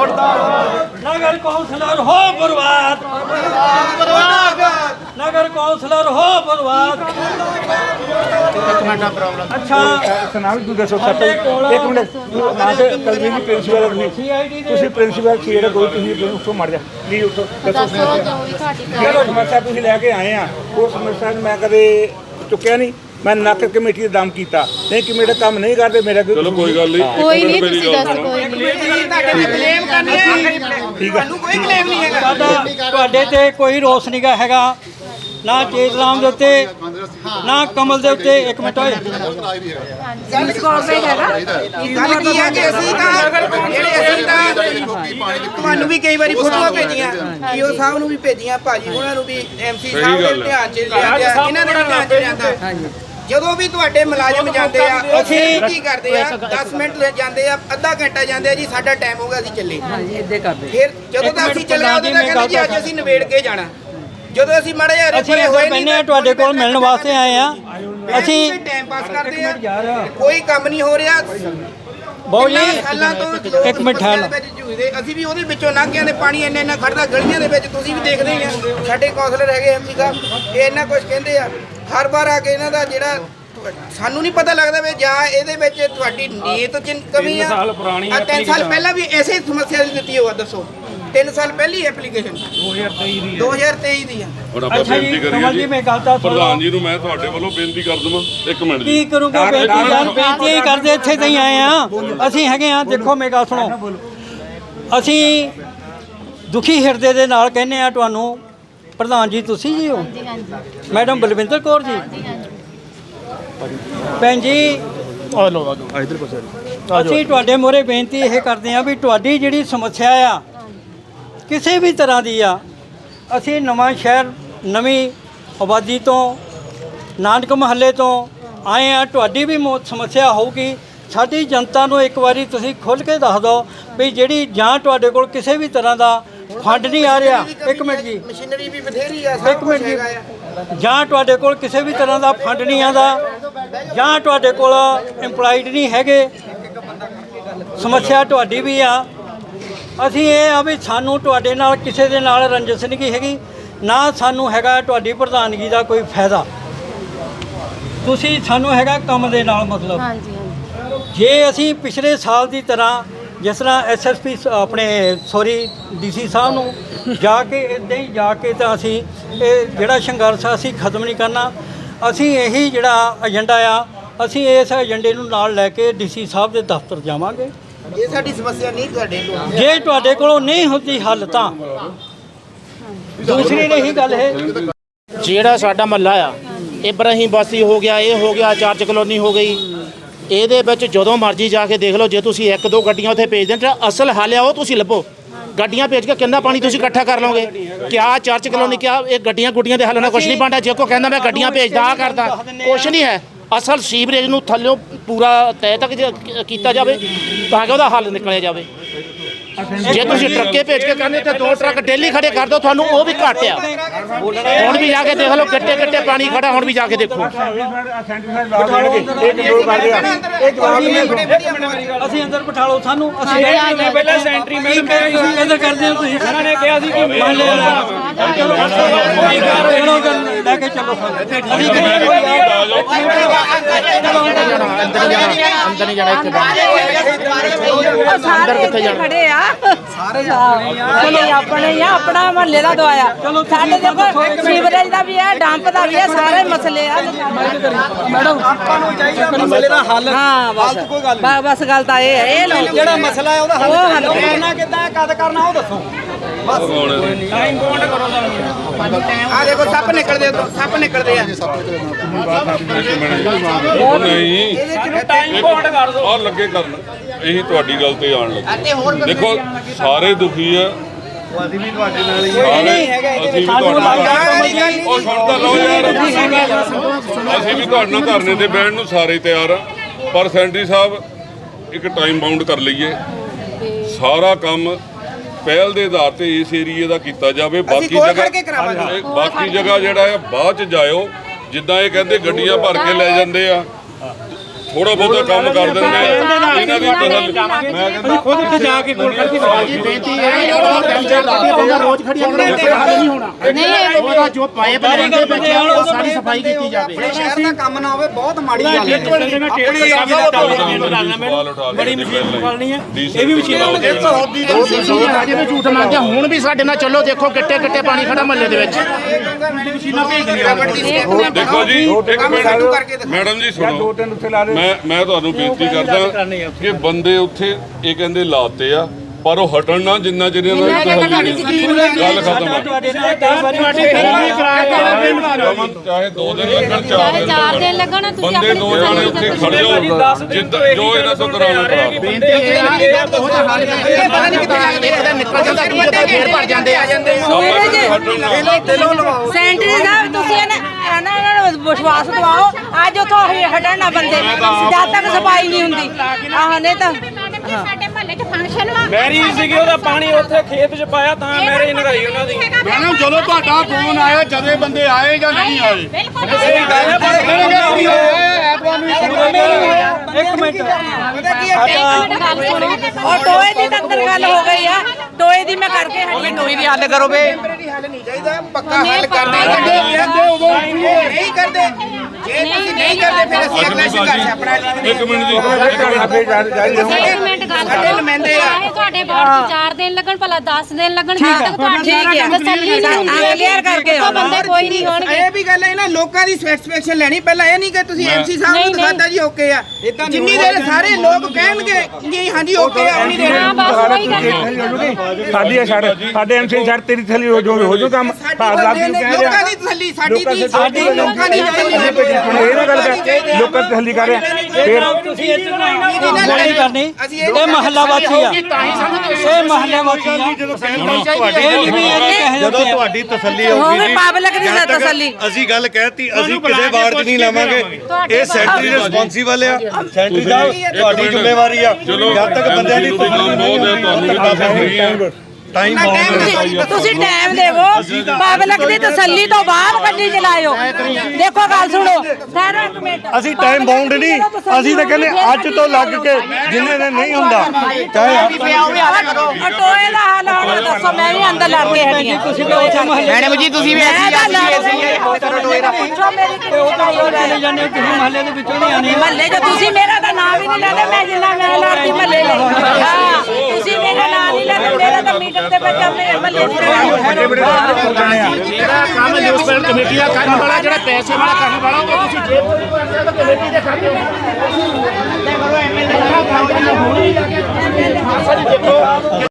ਨਗਰ councillor ਹੋ ਬਰਬਾਦ ਨਗਰ councillor ਹੋ ਬਰਬਾਦ ਅੱਛਾ ਸੁਣਾ ਵੀ ਤੂੰ ਦੱਸੋ ਸੱਤ ਇੱਕ ਮਿੰਟ ਨਾ ਤੇ ਕਲਵੀ ਦੀ ਪ੍ਰਿੰਸੀਪਲ ਤੁਸੀਂ ਪ੍ਰਿੰਸੀਪਲ ਖੇਡ ਕੋਈ ਤੁਸੀਂ ਉੱਥੋਂ ਮੜ ਜਾ ਪਲੀਜ਼ ਉੱਥੋਂ ਦੱਸੋ ਦੱਸੋ ਜੋ ਵੀ ਤੁਹਾਡੀ ਜਿਹੜਾ ਸਮੱਸਿਆ ਤੁਸੀਂ ਲੈ ਕੇ ਆਏ ਆ। ਉਹ ਸਮੱਸਿਆ ਨੂੰ ਮੈਂ ਕਦੇ ਚੁੱਕਿਆ ਨਹੀਂ। ਮੈਂ ਨੱਕ ਕਮੇਟੀ ਦਾ ਦਮ ਕੀਤਾ। ਨਹੀਂ ਕਿ ਮੇਰੇ ਕੰਮ ਨਹੀਂ ਕਰਦੇ ਮੇਰਾ ਕੋਈ ਚਲੋ ਕੋਈ ਗੱਲ ਨਹੀਂ। ਕੋਈ ਨਹੀਂ ਤੁਸੀਂ ਦੱਸ ਕੋਈ ਨਹੀਂ। ਤੁਹਾਨੂੰ ਕੋਈ ਕਲੇਮ ਨਹੀਂ ਹੈਗਾ। ਸਾਡਾ ਤੁਹਾਡੇ ਤੇ ਕੋਈ ਰੋਸ ਨਹੀਂਗਾ ਹੈਗਾ। ਨਾ ਚੇਤਰਾਮ ਦੇ ਉੱਤੇ ਨਾ ਕਮਲ ਦੇ ਉੱਤੇ। ਇੱਕ ਮਿੰਟ ਹੋਏ ਗੱਲ ਕੀ ਹੈ ਕਿ ਅਸੀਂ ਤਾਂ ਜਿਹੜੇ ਅਸੀਂ ਤਾਂ ਤੁਹਾਨੂੰ ਵੀ ਕਈ ਵਾਰੀ ਫੋਟੋਆਂ ਭੇਜੀਆਂ। ਈਓ ਸਾਹਿਬ ਨੂੰ ਵੀ ਭੇਜੀਆਂ। ਭਾਜੀ ਉਹਨਾਂ ਨੂੰ ਵੀ ਐਮਸੀ ਸਾਹਿਬ ਦੇ ਧਿਆਨ ਚ ਲਿਆਂਦਾ ਇਹਨਾਂ ਦੇ ਵੀ ਧਿਆਨ ਚ ਲਿਆਂਦਾ। ਜਦੋਂ ਵੀ ਤੁਹਾਡੇ ਮੁਲਾਜ਼ਮ ਜਾਂਦੇ ਆ ਅਸੀਂ ਕੀ ਕਰਦੇ ਆ? 10 ਮਿੰਟ ਲੈ ਜਾਂਦੇ ਆ ਅੱਧਾ ਘੰਟਾ ਜਾਂਦੇ ਆ ਜੀ ਸਾਡਾ ਟਾਈਮ ਹੋ ਗਿਆ ਅਸੀਂ ਚੱਲੇ। ਫਿਰ ਜਦੋਂ ਤਾਂ ਅਸੀਂ ਚੱਲੇ ਉਦੋਂ ਤਾਂ ਕਹਿੰਦੇ ਜੀ ਅੱਜ ਅਸੀਂ ਨਿਬੇੜ ਕੇ ਜਾਣਾ। ਜਦੋਂ ਅਸੀਂ ਮੜੇ ਯਾਰ ਅਸੀਂ ਇੱਥੇ ਬੈਠੇ ਹਾਂ ਤੁਹਾਡੇ ਕੋਲ ਮਿਲਣ ਵਾਸਤੇ ਆਏ ਆ ਅਸੀਂ ਟਾਈਮ ਪਾਸ ਕਰਦੇ ਆ। ਕੋਈ ਕੰਮ ਨਹੀਂ ਹੋ ਰਿਹਾ। ਬਹੁ ਜੀ। ਇੱਕ ਮਿੰਟ ਦੇ ਜੂਝਦੇ ਅਸੀਂ ਵੀ ਉਹਦੇ ਵਿੱਚੋਂ ਲੰਘ ਜਾਂਦੇ ਪਾਣੀ ਇੰਨਾ ਇੰਨਾ ਖੜਦਾ ਗਲੀਆਂ ਦੇ ਵਿੱਚ ਤੁਸੀਂ ਵੀ ਦੇਖਦੇ ਹੀ ਆ। ਸਾਡੇ ਕਾਉਂਸਲਰ ਹੈਗੇ ਐਮਸੀ ਸਾਹਿਬ ਇਹ ਇੰਨਾ ਕੁਝ ਕਹਿੰਦੇ ਆ। ਹਰ ਵਾਰ ਆ ਕੇ ਇਹਨਾਂ ਦਾ ਜਿਹੜਾ ਸਾਨੂੰ ਨਹੀਂ ਪਤਾ ਲੱਗਦਾ ਵੀ ਜਾਂ ਇਹਦੇ ਵਿੱਚ ਤੁਹਾਡੀ ਨੀਅਤ ਚ ਕਮੀ ਆ। ਸਾਲ ਪੁਰਾਣੀ ਆ ਤਿੰਨ ਸਾਲ ਪਹਿਲਾਂ ਵੀ ਐਸੇ ਹੀ ਸਮੱਸਿਆ ਦੀ ਦਿੱਤੀ ਹੋਆ ਦੱਸੋ। 3 ਸਾਲ ਪਹਿਲੀ ਐਪਲੀਕੇਸ਼ਨ 2023 ਦੀ 2023 ਦੀ ਆ। ਹੁਣ ਆਪਾਂ ਅੱਛਾ ਜੀ ਬੇਨਤੀ ਕਮਲ ਕਰੀਏ ਜੀ ਜੀ। ਮੈਂ ਗੱਲ ਤਾਂ ਪ੍ਰਧਾਨ ਜੀ ਨੂੰ ਮੈਂ ਤੁਹਾਡੇ ਵੱਲੋਂ ਬੇਨਤੀ ਕਰ ਦਵਾਂ। ਇੱਕ ਮਿੰਟ ਕੀ ਜੀ ਕਰੂਗਾ ਬੇਨਤੀ ਯਾਰ ਬੇਨਤੀ ਹੀ ਕਰਦੇ ਇੱਥੇ ਤਾਂ ਹੀ ਆਏ ਆ। ਅਸੀਂ ਹੈਗੇ ਆ ਦੇਖੋ ਮੇਰੀ ਗੱਲ ਸੁਣੋ। ਅਸੀਂ ਦੁਖੀ ਹਿਰਦੇ ਦੇ ਨਾਲ ਕਹਿੰਨੇ ਆ ਤੁਹਾਨੂੰ ਪ੍ਰਧਾਨ ਜੀ ਤੁਸੀਂ ਜੀ ਹੋ? ਹਾਂਜੀ ਹਾਂਜੀ। ਮੈਡਮ ਬਲਵਿੰਦਰ ਕੌਰ ਜੀ? ਹਾਂਜੀ ਹਾਂਜੀ। ਭੈਣ ਜੀ ਆ ਲੋ ਆ ਲੋ ਇਧਰ ਕੋਲ ਅਸੀਂ ਤੁਹਾਡੇ ਮੂਹਰੇ ਬੇਨਤੀ ਇਹ ਕਰਦੇ ਆ ਵੀ ਤੁਹਾਡੀ ਜਿਹੜੀ ਸਮੱਸਿਆ ਆ ਕਿਸੇ ਵੀ ਤਰ੍ਹਾਂ ਦੀ ਆ ਅਸੀਂ ਨਵਾਂ ਸ਼ਹਿਰ ਨਵੀਂ ਆਬਾਦੀ ਤੋਂ ਨਾਨਕ ਮਹੱਲੇ ਤੋਂ ਆਏ ਆ ਤੁਹਾਡੀ ਵੀ ਮੌ- ਸਮੱਸਿਆ ਹੋਊਗੀ। ਸਾਡੀ ਜਨਤਾ ਨੂੰ ਇੱਕ ਵਾਰੀ ਤੁਸੀਂ ਖੁੱਲ੍ਹ ਕੇ ਦੱਸ ਦਿਓ ਵੀ ਜਿਹੜੀ ਜਾਂ ਤੁਹਾਡੇ ਕੋਲ ਕਿਸੇ ਵੀ ਤਰ੍ਹਾਂ ਦਾ ਫੰਡ ਨਹੀਂ ਆ ਰਿਹਾ। ਇੱਕ ਮਿੰਟ ਜੀ। ਮਸ਼ੀਨਰੀ ਵੀ ਬਥੇਰੀ ਆ ਇੱਕ ਮਿੰਟ ਜੀ। ਜਾਂ ਤੁਹਾਡੇ ਕੋਲ ਕਿਸੇ ਵੀ ਤਰ੍ਹਾਂ ਦਾ ਫੰਡ ਨਹੀਂ ਆਉਂਦਾ ਜਾਂ ਤੁਹਾਡੇ ਕੋਲ EMPLOYED ਨਹੀਂ ਹੈਗੇ ਸਮੱਸਿਆ ਤੁਹਾਡੀ ਵੀ ਆ। ਅਸੀਂ ਇਹ ਆ ਵੀ ਸਾਨੂੰ ਤੁਹਾਡੇ ਨਾਲ ਕਿਸੇ ਦੇ ਨਾਲ ਰੰਜਿਸ਼ ਨਹੀਂ ਗੀ ਹੈਗੀ ਨਾ ਸਾਨੂੰ ਹੈਗਾ ਤੁਹਾਡੀ ਪ੍ਰਧਾਨਗੀ ਦਾ ਕੋਈ ਫਾਇਦਾ। ਤੁਸੀਂ ਸਾਨੂੰ ਹੈਗਾ ਕੰਮ ਦੇ ਨਾਲ ਮਤਲਬ। ਹਾਂਜੀ ਹਾਂਜੀ। ਜੇ ਅਸੀਂ ਪਿਛਲੇ ਸਾਲ ਦੀ ਤਰ੍ਹਾਂ ਜਿਸ ਤਰ੍ਹਾਂ ਐਸਐਸਪੀ ਆਪਣੇ ਸੌਰੀ ਡੀਸੀ ਸਾਹਿਬ ਨੂੰ ਜਾ ਕੇ ਇੱਦਾਂ ਹੀ ਜਾ ਕੇ ਤਾਂ ਅਸੀਂ ਇਹ ਜਿਹੜਾ ਸੰਘਰਸ਼ ਆ ਅਸੀਂ ਖਤਮ ਨਹੀਂ ਕਰਨਾ। ਅਸੀਂ ਇਹੀ ਜਿਹੜਾ ਏਜੰਡਾ ਆ ਅਸੀਂ ਇਸ ਏਜੰਡੇ ਨੂੰ ਨਾਲ ਲੈ ਕੇ ਡੀਸੀ ਸਾਹਿਬ ਦੇ ਦਫ਼ਤਰ ਜਾਵਾਂਗੇ। ਇਹ ਸਾਡੀ ਸਮੱਸਿਆ ਨਹੀਂ ਤੁਹਾਡੇ ਕੋਲ। ਜੇ ਤੁਹਾਡੇ ਕੋਲੋਂ ਨਹੀਂ ਹੁੰਦੀ ਹੱਲ ਤਾਂ। ਦੂਸਰੀ ਰਹੀ ਗੱਲ ਇਹ ਜਿਹੜਾ ਸਾਡਾ ਮੱਲਾ ਆ ਇਬਰਾਹੀਮ ਬਾਸੀ ਹੋ ਗਿਆ ਇਹ ਹੋ ਗਿਆ ਚਾਰਜ ਕਲੋਨੀ ਹੋ ਗਈ। ਇਹਦੇ ਵਿੱਚ ਜਦੋਂ ਮਰਜ਼ੀ ਜਾ ਕੇ ਦੇਖ ਲਓ ਜੇ ਤੁਸੀਂ ਇੱਕ ਦੋ ਗੱਡੀਆਂ ਉੱਥੇ ਭੇਜ ਦੇਣ ਅਸਲ ਹੱਲ ਆ ਉਹ ਤੁਸੀਂ ਲੱਭੋ। ਗੱਡੀਆਂ ਭੇਜ ਕੇ ਕਿੰਨਾ ਪਾਣੀ ਤੁਸੀਂ ਇਕੱਠਾ ਕਰ ਲਓਗੇ? ਕਿਆ ਚਰਚ ਕਲੋਨੀ ਕਿਆ ਇਹ ਗੱਡੀਆਂ ਗੁੱਡੀਆਂ ਦੇ ਹੱਲ ਨਾਲ ਕੁਝ ਨਹੀਂ ਬਣਦਾ? ਜੇ ਕੋ ਕਹਿੰਦਾ ਮੈਂ ਗੱਡੀਆਂ ਭੇਜਦਾ ਆ ਕਰਦਾ ਕੁਝ ਨਹੀਂ ਹੈ। ਅਸਲ ਸੀਵਰੇਜ ਨੂੰ ਥੱਲਿਓਂ ਪੂਰਾ ਤੈ ਤੱਕ ਕੀਤਾ ਜਾਵੇ ਤਾਂ ਕਿ ਉਹਦਾ ਹੱਲ ਨਿਕਲਿਆ ਜਾਵੇ। ਜੇ ਤੁਸੀਂ ਟਰੱਕੇ ਭੇਜ ਕੇ ਕਹਿੰਦੇ ਤੇ ਦੋ ਟਰੱਕ ਡੇਲੀ ਖੜੇ ਕਰ ਦਿਓ ਤੁਹਾਨੂੰ ਉਹ ਵੀ ਘੱਟ ਆ। ਹੁਣ ਵੀ ਜਾ ਕੇ ਦੇਖ ਲਓ ਗੱਟੇ ਗੱਟੇ ਪਾਣੀ ਖੜਾ ਹੁਣ ਵੀ ਜਾ ਕੇ ਦੇਖੋ। ਅਸੀਂ ਅੰਦਰ ਬਿਠਾ ਲਓ ਸਾਨੂੰ। ਅਸੀਂ। ਪਹਿਲਾਂ ਸੈਂਟਰੀ ਮੈਡਮ ਇੱਧਰ ਕਰਦੇ ਹੋ ਤੁਸੀਂ ਸਾਰਿਆਂ ਨੇ ਕਿਹਾ ਸੀ ਕਿ ਮੰਨ ਲਿਆ ਚਲੋ ਲੈ ਕੇ ਚੱਲੋ। ਸਾਨੂੰ ਕੋਈ ਅੰਦਰ ਨਹੀਂ ਜਾਣਾ। ਇੱਥੇ ਖੜੇ ਆ। ਸਾਰੇ ਆਪਣੇ ਆ। ਆਪਣਾ ਮਹੱਲੇ ਦਾ ਦਵਾਇਆ ਸਾਡੇ ਦੇਖੋ ਸੀਵਰੇਜ ਦਾ ਵੀ ਹੈ ਡੰਪ ਦਾ ਵੀ ਹੈ ਸਾਰੇ ਮਸਲੇ ਆ। ਮੈਡਮ ਆਪਾਂ ਨੂੰ ਚਾਹੀਦਾ ਮਸਲੇ ਦਾ ਹੱਲ। ਹਾਂ ਬਸ। ਬ- ਬਸ ਗੱਲ ਤਾਂ ਇਹ ਹੈ ਇਹ ਲਓ। ਜਿਹੜਾ ਮਸਲਾ ਹੈ ਉਹਦਾ ਉਹ ਹੱਲ ਕਰਨਾ ਕਿੱਦਾਂ ਕਦ ਕਰਨਾ ਉਹ ਦੱਸੋ। ਆ ਦੇਖੋ ਸੱਪ ਨਿਕਲਦੇ ਸੱਪ ਨਿਕਲਦੇ ਆ। ਉਹ ਨਹੀਂ। ਟਾਈਮ ਬੌਂਡ ਕਰ ਦੋ ਆ ਲੱਗੇ ਕਰਨ। ਇਹੀ ਤੁਹਾਡੀ ਗੱਲ ਤੇ ਆਣ ਲੱਗੇ। ਦੇਖੋ ਸਾਰੇ ਦੁਖੀ ਆ। ਅਸੀਂ ਵੀ ਤੁਹਾਡੇ ਨਾਲ ਹੀ ਅਸੀਂ ਵੀ ਤੁਹਾਡੇ ਨਾਲ ਉਹ ਸੁਣ ਤਾਂ ਲਓ ਯਾਰ। ਅਸੀਂ ਵੀ ਤੁਹਾਡੇ ਨਾਲ ਧਰਨੇ ਤੇ ਬਹਿਣ ਨੂੰ ਸਾਰੇ ਤਿਆਰ ਆ। ਪਰ ਸੈਂਟਰੀ ਸਾਹਿਬ ਇੱਕ ਟਾਈਮ ਬਾਉਂਡ ਕਰ ਲਈਏ। ਸਾਰਾ ਕੰਮ ਪਹਿਲ ਦੇ ਆਧਾਰ ਤੇ ਇਸ ਏਰੀਏ ਦਾ ਕੀਤਾ ਜਾਵੇ ਬਾਕੀ ਕੋਲ ਜਗ੍ਹਾ ਖੜ ਕੇ ਕਰਾਵਾਂਗੇ। ਇਹ ਬਾਕੀ ਜਗ੍ਹਾ ਜਿਹੜਾ ਹੈ ਬਾਅਦ ਚ ਜਾਇਓ ਜਿੱਦਾਂ ਇਹ ਕਹਿੰਦੇ ਗੱਡੀਆਂ ਭਰ ਕੇ ਲੈ ਜਾਂਦੇ ਆ ਥੋੜਾ ਬਹੁਤਾ ਕੰਮ ਕਰ ਦਿੰਦੇ ਆ। ਇਹਨਾਂ ਦੀ ਤਸੱਲੀ ਮੈਂ ਕਹਿੰਦਾ ਖੁਦ ਉੱਥੇ ਜਾ ਕੇ ਕੋਲ ਖੜਦੀ ਜੀ ਬੇਨਤੀ ਹੈ ਉਹ ਟੈਂਸ਼ਨ ਪਈ ਆ। ਰੋਜ਼ ਖੜੀ ਹੋਣਾ ਹੱਲ ਨਹੀਂ ਹੋਣਾ। ਨਹੀਂ ਉਹਦਾ ਜੋ ਪਾਈਪ ਲਾਈਨ ਦੇ ਵਿੱਚ ਆ ਉਹ ਸਾਰੀ ਸਫ਼ਾਈ ਕੀਤੀ ਜਾਵੇ। ਸ਼ਹਿਰ ਦਾ ਕੰਮ ਨਾ ਹੋਵੇ ਬਹੁਤ ਮਾੜੀ ਗੱਲ ਹੈ। ਬੜੀ ਮਸ਼ੀਨ ਪਾਲਣੀ ਹੈ। ਇਹ ਵੀ ਮਸ਼ੀਨ ਤੁਸੀਂ ਰਾਜੇ ਨੂੰ ਝੂਠ ਮੰਨਦੇ ਆ, ਹੁਣ ਵੀ ਸਾਡੇ ਨਾਲ ਚੱਲੋ ਦੇਖੋ ਕਿੱਟੇ ਕਿੱਟੇ ਪਾਣੀ ਖੜਾ ਮਹੱਲੇ ਦੇ ਵਿੱਚ। ਦੇਖੋ ਜੀ ਇੱਕ ਮਿੰਟ ਮੈਡਮ ਜੀ ਸੁਣੋ ਤਿੰਨ ਉੱਥੇ ਲਾ ਦੇ ਮੈਂ ਮੈਂ ਤੁਹਾਨੂੰ ਬੇਨਤੀ ਕਰਦਾ ਕਿ ਬੰਦੇ ਉੱਥੇ ਇਹ ਕਹਿੰਦੇ ਲਾਤੇ ਆ ਪਰ ਉਹ ਹਟਣ ਨਾ ਜਿੰਨਾ ਚਿਰ ਇਹਨਾਂ ਦੀ ਗੱਲ ਖਤਮ ਆ। ਤੁਹਾਡੇ ਨਾਲ 10 ਵਾਰੀ ਰਮਨ ਚਾਹੇ ਦੋ ਦਿਨ ਲੱਗਣ ਚਾਹੇ ਚਾਰ ਚਾਰ ਦਿਨ ਦਿਨ ਲੱਗਣ ਤੁਸੀਂ ਬੰਦੇ ਆਪਣੀ ਦੋ ਜਾਣੇ ਉੱਥੇ ਖੜ ਜਾਓ ਜਿੱਦਾਂ ਜੋ ਇਹਨਾਂ ਤੋਂ ਕਰਾਉਣਾ ਕਰਾ ਦਿਓ। ਬੇਨਤੀ ਇਹ ਆ ਉਹਦਾ ਹੱਲ ਇਹ ਪਤਾ ਨਹੀਂ ਕਿੱਥੇ ਇੱਕ ਦਿਨ ਨਿਕਲ ਜਾਂਦਾ ਦੂਜੇ ਦਿਨ ਫੇਰ ਭਰ ਜਾਂਦੇ ਆ। ਆਪਾਂ ਨੂੰ ਹਟਣ ਨਾ। ਸੈਂਟਰੀ ਸਾਹਿਬ ਤੁਸੀਂ ਇਹਨਾਂ ਵਿਸ਼ਵਾਸ ਦਿਵਾਓ। ਅੱਜ ਉਥੋਂ ਹਟਣ ਨਾ ਬੰਦੇ। ਜਦ ਤੱਕ ਸਫ਼ਾਈ ਨਹੀਂ ਹੁੰਦੀ। ਆਹ ਨਹੀਂ ਤਾਂ ਸਾਡੇ ਮਹੱਲੇ 'ਚ ਫੰਕਸ਼ਨ ਵਾ। ਮੈਰੀ ਸੀਗੀ ਉਹਦਾ ਪਾਣੀ ਉੱਥੇ ਖੇਤ 'ਚ ਪਾਇਆ ਤਾਂ ਮੈਰੀ ਨਗਾਈ ਉਹਨਾਂ ਦੀ। ਮੈਡਮ ਜਦੋਂ ਤੁਹਾਡਾ ਫੋਨ ਆਇਆ ਜਦੇ ਬੰਦੇ ਆਏ ਜਾਂ ਨਹੀਂ ਆਏ? ਬਿਲਕੁਲ ਇੱਕ ਮਿੰਟ। ਗੱਲ ਸੁਣੋ। ਉਹ ਟੋਏ ਦੀ ਤਾਂ ਅੰਦਰ ਗੱਲ ਹੋ ਗਈ ਆ। ਟੋਏ ਦੀ ਮੈਂ ਕਰਕੇ ਹਟੀ। ਕੋਈ ਵੀ ਹੱਲ ਕਰੋ ਵੇ ਹੱਲ ਨਹੀਂ ਚਾਹੀਦਾ ਪੱਕਾ ਹੱਲ ਕਰਨਾ ਨਹੀਂ ਕਰਦੇ। ਜੇ ਤੁਸੀਂ ਨਹੀਂ ਕਰਦੇ ਫਿਰ ਅਸੀਂ ਅਗਲਾ ਸੰਘਰਸ਼ ਆਪਣਾ ਲਈ ਇੱਕ ਮਿੰਟ ਜੀ। ਇੱਕ ਮਿੰਟ ਆਪੇ ਜਾ ਜਾਰੀ ਰਹੋ ਇੱਕ ਮਿੰਟ ਗੱਲ ਸਾਡੇ ਨੁਮਾਇੰਦੇ ਆ। ਚਾਹੇ ਤੁਹਾਡੇ ਵਾਰਡ 'ਚ 4 ਦਿਨ ਲੱਗਣ ਭਲਾ 10 ਦਿਨ ਲੱਗਣ ਜਦ ਤੱਕ ਤੁਹਾਡੀ ਠੀਕ ਹੈ। ਤਸੱਲੀ ਨਹੀਂ ਹੁੰਦੀ ਹਾਂ, clear ਕਰਕੇ ਤਾਂ ਬੰਦੇ ਕੋਈ ਨਹੀਂ ਹੋਣਗੇ। ਇਹ ਵੀ ਗੱਲ ਹੈ ਨਾ ਲੋਕਾਂ ਦੀ ਸੈਟੀਸਫੈਕਸ਼ਨ ਲੈਣੀ। ਪਹਿਲਾਂ ਇਹ ਨਹੀਂ ਕਿ ਤੁਸੀਂ ਐਮਸੀ ਸਾਹਿਬ ਨੂੰ ਨਹੀਂ, ਨਹੀਂ। ਦਿਖਾਤਾ ਜੀ ਓਕੇ ਆ। ਜਿੰਨੀ ਦੇਰ ਸਾਰੇ ਲੋਕ ਕਹਿਣਗੇ ਜੀ ਹਾਂਜੀ ਓਕੇ ਆ ਉਨੀ ਦੇਰ ਸਾਡੀ ਆ ਛੱਡ ਸਾਡੇ ਐਮਸੀ ਛੱਡ ਤੇਰੀ ਥੱਲੇ ਹੋ ਜੋ ਹੋ ਜੋ ਕੰਮ। ਸਾਡੀ ਬੰਦੇ ਨੇ ਲੋਕਾਂ ਦੀ ਤਸੱਲੀ ਸਾਡੀ ਦੀ ਸਾਡੀ ਲੋਕਾਂ ਦੀ ਇਹ ਨਾ ਗੱਲ ਕਰ ਲੋਕਾਂ ਦੀ ਤਸੱਲੀ ਕਰ ਰਿਹਾ। ਫਿਰ ਤੁਸੀਂ ਇੱਧਰ ਨਹੀਂ ਕਰਨੀ। ਇਹ ਮਹੱਲਾ ਵਾਸੀ ਆ। ਇਹ ਮਹੱਲਾ ਵਾਸੀ ਆ। ਜਦੋਂ ਤੁਹਾਡੀ ਤਸੱਲੀ ਹੋਵੇ ਹੋਊਗੀ ਪਬਲਿਕ ਦੀ ਤਸੱਲੀ। ਅਸੀਂ ਗੱਲ ਕਹਿਤੀ ਅਸੀਂ ਕਿਸੇ ਵਾਰਡ 'ਚ ਨਹੀਂ ਲਾਵਾਂਗੇ। ਇਹ ਸੈਂਟਰੀ ਰਿਸਪੌਂਸੀਬਲ ਆ। ਸੈਂਟਰੀ ਸਾਹਿਬ ਤੁਹਾਡੀ ਜ਼ਿੰਮੇਵਾਰੀ ਆ। ਜਦ ਤੱਕ ਬੰਦਿਆਂ ਦੀ ਕੰਮ ਬਹੁਤ ਹੈ ਟਾਈਮ ਤੁਸੀਂ ਟਾਈਮ ਦੇਵੋ। ਪਬਲਿਕ ਦੀ ਤਸੱਲੀ ਤੋਂ ਬਾਅਦ ਗੱਡੀ ਚਲਾਇਓ। ਦੇਖੋ ਗੱਲ ਸੁਣੋ। ਸਾਰਾ ਇੱਕ ਮਿੰਟ। ਅਸੀਂ ਟਾਈਮ ਬਾਉਂਡ ਨਹੀਂ। ਅਸੀਂ ਤਾਂ ਕਹਿੰਦੇ ਅੱਜ ਤੋਂ ਲੱਗ ਕੇ ਜਿੰਨੇ ਦਿਨ ਨਹੀਂ ਹੁੰਦਾ ਚਾਹੇ ਟੋਏ ਦਾ ਹਾਲ ਹੁਣ ਦੱਸੋ ਮੈਂ ਵੀ ਅੰਦਰ ਲੜ ਕੇ ਹਟੀ ਹਾਂ ਤੁਸੀਂ ਵੀ ਉਸੇ ਮਹੱਲੇ ਮੈਡਮ ਜੀ ਤੁਸੀਂ ਵੀ ਮੈਂ ਤਾਂ ਲੜ ਪੁੱਛੋ ਮੇਰੀ ਕਿੰਨੀ ਲੜਾਈ ਹੋ? ਚਲੇ ਰਹੀ ਜਾਂਦੇ ਤੁਸੀਂ ਮਹੱਲੇ ਦੇ ਵਿੱਚੋਂ ਨਹੀਂ ਆਨੇ ਮਹੱਲੇ 'ਚ ਤੁਸੀਂ ਮੇਰਾ ਤਾਂ ਨਾਮ ਵੀ ਨਹੀਂ ਲੈਂਦੇ ਮੈਂ ਜਿੰਨਾ ਮੈਂ ਲੜਦੀ ਮਹੱਲੇ ਲਈ ਮੇਰਾ ਨਾਂ ਨਹੀਂ ਲੈਂਦੇ ਮੇਰਾ ਤਾਂ ਮੀਟਰ ਤੇ ਮੈਂ ਜਾਂ ਮੇਰੇ ਮੱਲੇ ਦੀ ਵੱਡੇ ਵੱਡੇ ਜਿਹੜਾ ਕੰਮ ਮਿਊਨਿਸਪਲ ਕਮੇਟੀ ਦਾ ਕਰਨ ਵਾਲਾ ਜਿਹੜਾ ਪੈਸੇ ਵਾਲਾ ਕਰਨ ਵਾਲਾ ਉਹ ਤੁਸੀਂ ਜੇਬ ਤੋਂ ਨਹੀਂ ਕਰਦੇ ਤਾਂ ਕਮੇਟੀ ਦੇ ਖਾਤੇ ਹੋ। ਦੇਖੋ ਐਮਐਲਏ ਦਾ ਕੰਮ ਹੋਣੀ ਲੱਗੇ ਦੇਖੋ।